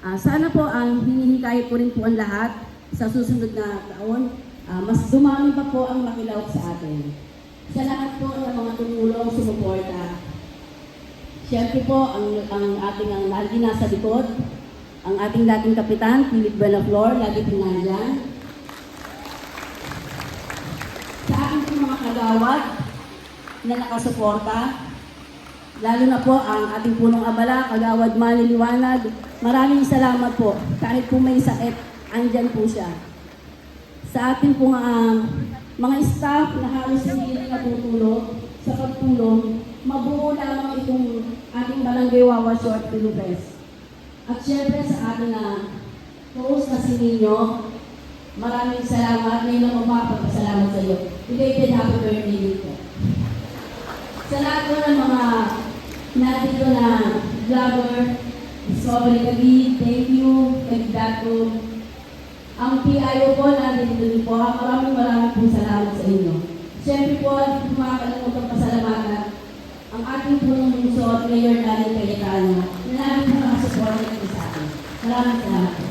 Ah, sana po ang hinihikayat ko rin po ang lahat sa susunod na taon, ah, mas dumami pa po ang makilawak sa atin. Sa lahat po ng mga tumulong, sumuporta. Siyempre po, ang, ang ating ang lagi nasa likod, ang ating dating kapitan, Philip Benaflor, lagi po nandyan. Sa ating mga kagawad na nakasuporta, Lalo na po ang ating punong abala, kagawad Manny Liwanag. Maraming salamat po. Kahit po may sakit, andyan po siya. Sa ating pong ah, mga staff na halos hindi na natutulog sa pagtulong, mabuo lamang itong ating Barangay Wawa Short Fest. At syempre sa ating uh, host na si Nino, maraming salamat. Ngayon lang magpapagpasalamat sa iyo. Belated happy birthday dito. Sa lahat po ng mga nandito na vlogger, Discovery Kagi, thank you, kandidato. Ang PIO po, nandito din po. Maraming maraming po salamat sa inyo. Siyempre po, hindi ko makakalimutan pasalamatan ang ating punong lungsod, Mayor Dalit Cayetano, na namin po nakasupport sa atin. Maraming salamat po.